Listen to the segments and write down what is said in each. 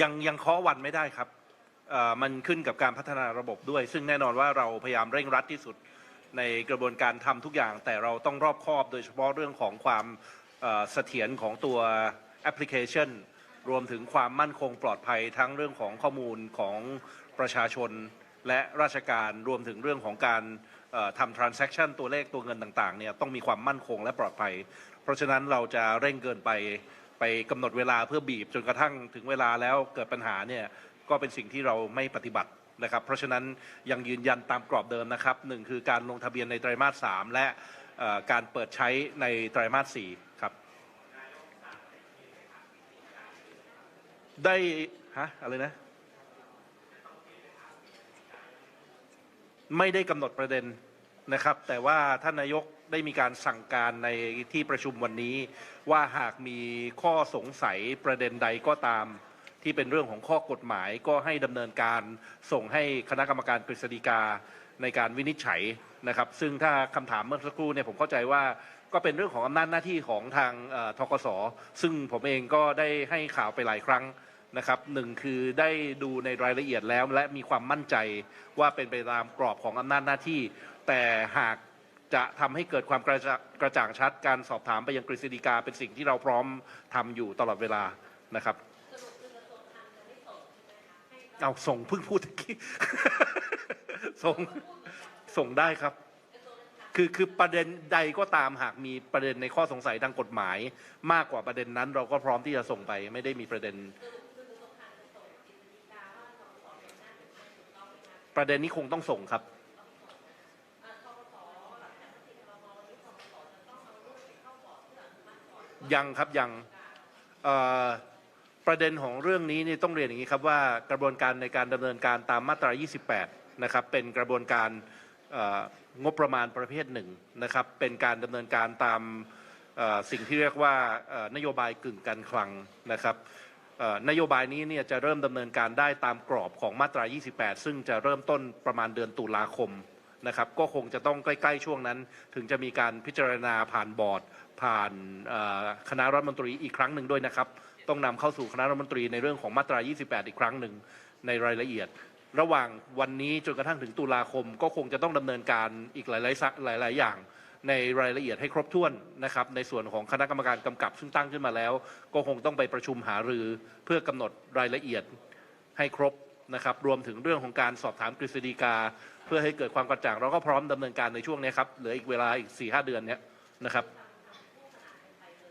ยังยังเคาะวันไม่ได้ครับเอ่อมันขึ้นกับการพัฒนาระบบด้วย ซึ่งแน่นอนว่าเราพยายามเร่งรัดที่สุดในกระบวนการทำทุกอย่าง แต่เราต้องรอบคอบโดยเฉพาะเรื่องของความเอ่อเสถียรของตัวแอปพลิเคชัน รวมถึงความมั่นคงปลอดภัยทั้งเรื่องของข้อมูลของประชาชน และราชการรวมถึงเรื่องของการเอ่อทำ transaction ตัวเลขตัวเงินต่างๆเนี่ยต้องมีความมั่นคงและปลอดภัย เพราะฉะนั้นเราจะเร่งเกินไป ไปกำหนดเวลาเพื่อบีบจนกระทั่งถึงเวลาแล้วเกิดปัญหาเนี่ยก็เป็นสิ่งที่เราไม่ปฏิบัตินะครับ เพราะฉะนั้นยังยืนยันตามกรอบเดิมนะครับหนึ่งคือการลงทะเบียนในไตรมาสสามและการเปิดใช้ในไตรมาสสี่ครับ ได้ฮะอะไรนะไม่ได้กำหนดประเด็น นะครับ แต่ว่าท่านนายกได้มีการสั่งการในที่ประชุมวันนี้ ว่าหากมีข้อสงสัยประเด็นใดก็ตาม ที่เป็นเรื่องของข้อกฎหมายก็ให้ดำเนินการส่งให้คณะกรรมการกฤษฎีกาในการวินิจฉัยนะครับ ซึ่งถ้าคำถามเมื่อสักครู่เนี่ยผมเข้าใจว่าก็เป็นเรื่องของอำนาจหน้าที่ของทางทกสซึ่งผมเองก็ได้ให้ข่าวไปหลายครั้งนะครับหนึ่งคือได้ดูในรายละเอียดแล้วและมีความมั่นใจว่าเป็นไปตามกรอบของอำนาจหน้าที่ แต่หากจะทำให้เกิดความกระจ่างกระจ่างชัด การสอบถามไปยังกฤษฎีกาเป็นสิ่งที่เราพร้อมทำอยู่ตลอดเวลานะครับเอาส่งเพิ่งพูดตะกี้ส่งส่งได้ครับ คือคือประเด็นใดก็ตามหากมีประเด็นในข้อสงสัยทางกฎหมาย มากกว่าประเด็นนั้น เราก็พร้อมที่จะส่งไป ไม่ได้มีประเด็น ประเด็นนี้คงต้องส่งครับ ยังครับยังประเด็นของเรื่องนี้นี่ต้องเรียนอย่างนี้ครับว่ากระบวนการในการดำเนินการตามมาตรา 28 นะครับ เป็นกระบวนการงบประมาณประเภทหนึ่งนะครับ เป็นการดำเนินการตามสิ่งที่เรียกว่านโยบายกึ่งการคลังนะครับนโยบายนี้เนี่ยจะเริ่มดำเนินการได้ตามกรอบของมาตรา 28 ซึ่งจะเริ่มต้นประมาณเดือนตุลาคม นะครับก็คงจะต้องใกล้ ๆ ช่วงนั้น ถึงจะมีการพิจารณาผ่านบอร์ด ผ่านคณะรัฐมนตรีอีกครั้งหนึ่งด้วยนะครับ ต้องนำเข้าสู่คณะรัฐมนตรีในเรื่องของมาตรา 28 อีกครั้งหนึ่งในรายละเอียด ระหว่างวันนี้จนกระทั่งถึงตุลาคม ก็คงจะต้องดำเนินการอีกหลายๆสะหลาย ๆ อย่างในรายละเอียดให้ครบถ้วนนะครับ ในส่วนของคณะกรรมการกำกับซึ่งตั้งขึ้นมาแล้ว ก็คงต้องไปประชุมหารือเพื่อกำหนดรายละเอียดให้ครบ นะครับรวมถึงเรื่องของการสอบถามกฤษฎีกา เพื่อให้เกิดความกระจ่างเราก็พร้อมดำเนินการในช่วงนี้ครับเหลืออีกเวลาอีก4-5หเดือนเนี้ยนะครับ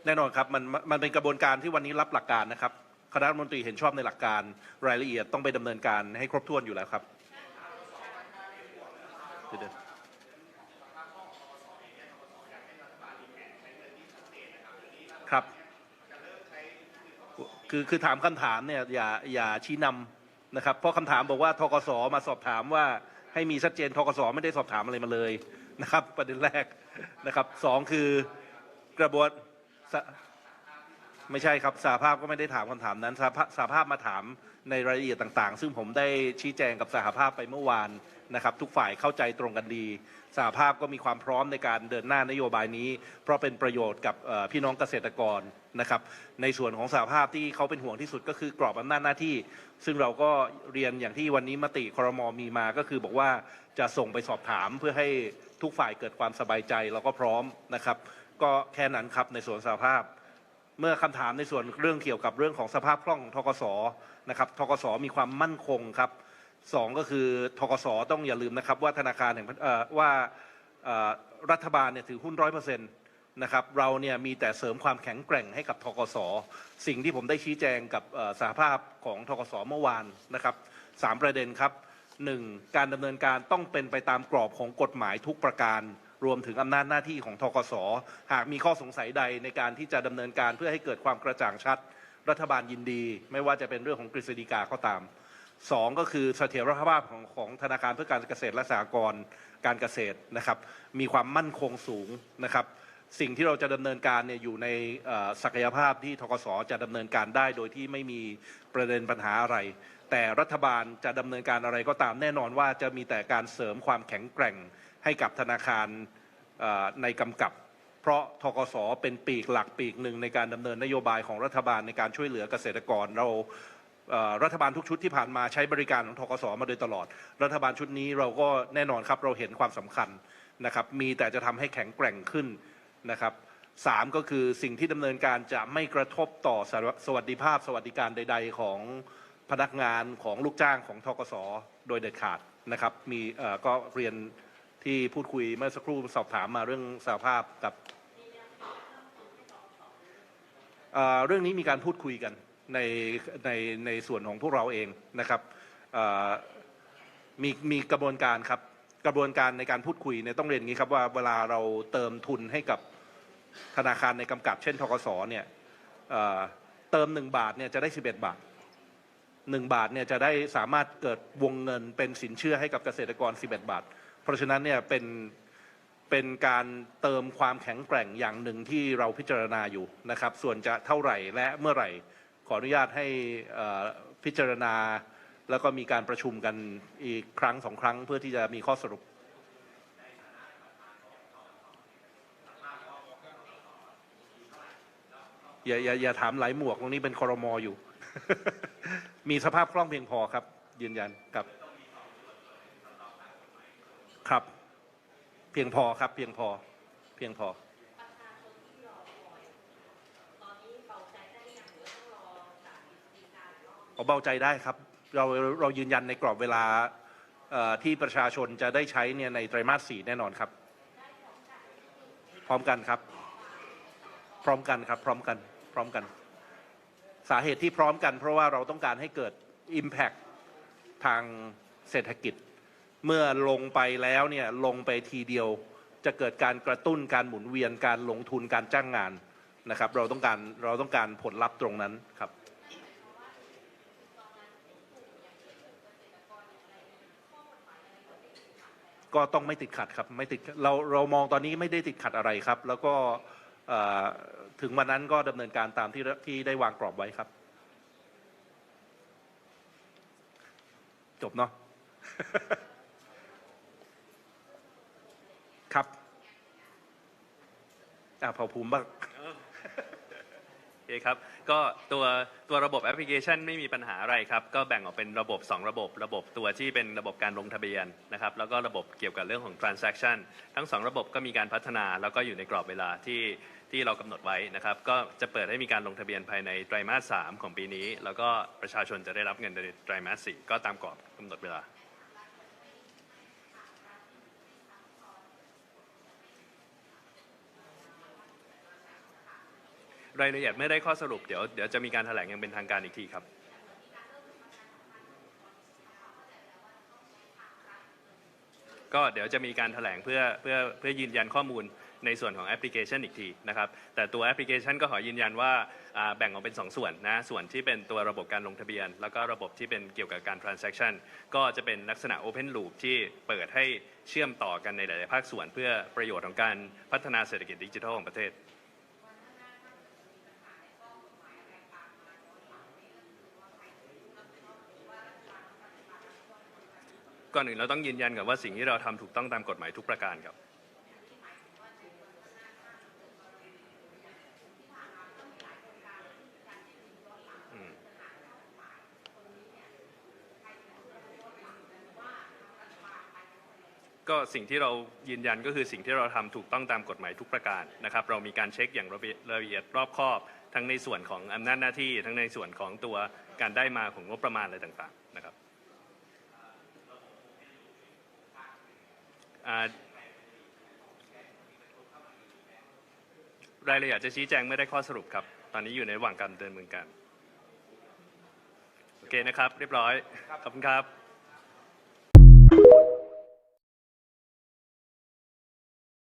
แน่นอนครับมันมันเป็นกระบวนการที่วันนี้รับหลักการนะครับคณะรัฐมนตรีเห็นชอบในหลักการรายละเอียดต้องไปดำเนินการให้ครบถ้วนอยู่แล้วครับเดี๋ยวครับ คือคือถามคำถามเนี่ยอย่าอย่าชี้นำ นะครับเพราะคำถามบอกว่าทกสมาสอบถามว่าให้มีชัดเจนทกสไม่ได้สอบถามอะไรมาเลยนะครับ ประเด็นแรกนะครับสองคือกระบวน ไม่ใช่ครับสาภาพก็ไม่ได้ถามคำถามนั้นสาภาพสาภาพมาถามในรายละเอียดต่างๆ ซึ่งผมได้ชี้แจงกับสหภาพไปเมื่อวานนะครับ ทุกฝ่ายเข้าใจตรงกันดีสหภาพก็มีความพร้อมในการเดินหน้านโยบายนี้ เพราะเป็นประโยชน์กับพี่น้องเกษตรกรนะครับ ในส่วนของสหภาพที่เขาเป็นห่วงที่สุดก็คือกรอบอำนาจหน้าที่ ซึ่งเราก็เรียนอย่างที่วันนี้มติครมมีมาก็คือบอกว่าจะส่งไปสอบถามเพื่อให้ทุกฝ่ายเกิดความสบายใจเราก็พร้อมนะครับ ก็แค่นั้นครับในส่วนสหภาพ เมื่อคำถามในส่วนเรื่องเกี่ยวกับเรื่องของสภาพคล่องของทกสนะครับทกสมีความมั่นคงครับสองก็คือทกสต้องอย่าลืมนะครับ ว่าธนาคารแห่งว่ารัฐบาลเนี่ยถือหุ้นร้อยเปอร์เซ็นต์นะครับเราเนี่ยมีแต่เสริมความแข็งแกร่งให้กับทกสสิ่งที่ผมได้ชี้แจงกับสหภาพของทกสเมื่อวานนะครับสามประเด็นครับหนึ่งการดำเนินการต้องเป็นไปตามกรอบของกฎหมายทุกประการ รวมถึงอำนาจหน้าที่ของทกสหากมีข้อสงสัยใดในการที่จะดำเนินการเพื่อให้เกิดความกระจ่างชัด รัฐบาลยินดี ไม่ว่าจะเป็นเรื่องของกฤษฎีกาก็ตามสองก็คือเสถียรภาพของของธนาคารเพื่อการเกษตรและสหกรณ์การเกษตรนะครับ มีความมั่นคงสูงนะครับ สิ่งที่เราจะดำเนินการเนี่ยอยู่ในศักยภาพที่ทกสจะดำเนินการได้ โดยที่ไม่มีประเด็นปัญหาอะไร แต่รัฐบาลจะดำเนินการอะไรก็ตามแน่นอนว่าจะมีแต่การเสริมความแข็งแกร่ง ให้กับธนาคารในกำกับ เพราะทกสเป็นปีกหลักปีกหนึ่งในการดำเนินนโยบายของรัฐบาลในการช่วยเหลือเกษตรกรเรารัฐบาลทุกชุดที่ผ่านมาใช้บริการของทกสมาโดยตลอด รัฐบาลชุดนี้เราก็แน่นอนครับเราเห็นความสำคัญนะครับ มีแต่จะทำให้แข็งแกร่งขึ้นนะครับสามก็คือสิ่งที่ดำเนินการจะไม่กระทบต่อสวัสดิภาพ สวัสดิการใด ๆ ของพนักงานของลูกจ้างของทกสโดยเด็ดขาดนะครับ มีก็เรียน ที่พูดคุยเมื่อสักครู่สอบถามมาเรื่องสหภาพกับเเรื่องนี้มีการพูดคุยกันในในในส่วนของพวกเราเองนะครับมีมีกระบวนการครับกระบวนการในการพูดคุยเนี่ยต้องเรียนงี้ครับว่าเวลาเราเติมทุนให้กับธนาคารในกำกับ เช่นทกสเนี่ยเเติมหนึ่งบาทเนี่ยจะได้สิบเอ็ดบาทหนึ่งบาทเนี่ยจะได้สามารถเกิดวงเงินเป็นสินเชื่อให้กับเกษตรกร 11 บาท ราะฉะนั้นเนี่ยเป็นเป็นการเติมความแข็งแกร่งอย่างหนึ่งที่เราพิจารณาอยู่นะครับ ส่วนจะเท่าไหร่และเมื่อไหร่ ขออนุญาตให้พิจารณา แล้วก็มีการประชุมกันอีกครั้งสองครั้ง เพื่อที่จะมีข้อสรุป อย่าอย่าอย่าถามหลายหมวกตรงนี้เป็นคอรมออยู่ มีสภาพคล่องเพียงพอครับ ยืนยันครับ ครับ เพียงพอครับ เพียงพอ เพียงพอเอาเบาใจได้ครับ เราเรายืนยันในกรอบเวลาเอ่อที่ประชาชนจะได้ใช้เนี่ยในไตรมาสสี่แน่นอนครับ พร้อมกันครับ พร้อมกันครับ พร้อมกัน พร้อมกัน สาเหตุที่พร้อมกัน เพราะว่าเราต้องการให้เกิด Impact ทางเศรษฐกิจ เมื่อลงไปแล้วเนี่ยลงไปทีเดียวจะเกิดการกระตุ้นการหมุนเวียนการลงทุนการจ้างงานนะครับ เราต้องการเราต้องการผลลัพธ์ตรงนั้นครับก็ต้องไม่ติดขัดครับไม่ติดเราเรามองตอนนี้ไม่ได้ติดขัดอะไรครับ แล้วก็ถึงวันนั้นก็ดำเนินการตามที่ที่ได้วางกรอบไว้ครับ จบเนาะ ครับ อ่าเผาภูมิบ้างโอเคครับ ก็ตัวตัวระบบแอปพลิเคชันไม่มีปัญหาอะไรครับ ก็แบ่งออกเป็นระบบ 2 ระบบ ระบบตัวที่เป็นระบบการลงทะเบียนนะครับ แล้วก็ระบบเกี่ยวกับเรื่องของ transaction ทั้ง 2 ระบบก็มีการพัฒนา แล้วก็อยู่ในกรอบเวลาที่ที่เรากำหนดไว้นะครับ ก็จะเปิดให้มีการลงทะเบียนภายในไตรมาส 3 ของปีนี้ แล้วก็ประชาชนจะได้รับเงินในไตรมาส 4 ก็ตามกรอบกำหนดเวลา รายละเอียดไม่ได้ข้อสรุปเดี๋ยวเดี๋ยวจะมีการแถลงอย่างเป็นทางการอีกทีครับก็เดี๋ยวจะมีการแถลงเพื่อเพื่อเพื่อยืนยันข้อมูลในส่วนของแอปพลิเคชันอีกทีนะครับ แต่ตัวแอปพลิเคชันก็ขอยืนยันว่าแบ่งออกเป็น2ส่วนนะ ส่วนที่เป็นตัวระบบการลงทะเบียน แล้วก็ระบบที่เป็นเกี่ยวกับการ transaction ก็จะเป็นลักษณะ open loop ที่เปิดให้เชื่อมต่อกันในหลาย ๆ ภาคส่วน เพื่อประโยชน์ของการพัฒนาเศรษฐกิจดิจิทัลของประเทศ ก่อนอื่นเราต้องยืนยันกับว่าสิ่งที่เราทำถูกต้องตามกฎหมายทุกประการครับก็สิ่งที่เรายืนยันก็คือสิ่งที่เราทำถูกต้องตามกฎหมายทุกประการนะครับ เรามีการเช็คอย่างละเอียดละเอียดรอบคอบ ทั้งในส่วนของอำนาจหน้าที่ ทั้งในส่วนของตัวการได้มาของงบประมาณอะไรต่างๆนะครับ อ่า รายละเอียดจะชี้แจงไม่ได้ข้อสรุปครับ ตอนนี้อยู่ในระหว่างการดำเนินการ โอเคนะครับ เรียบร้อย ขอบคุณครับ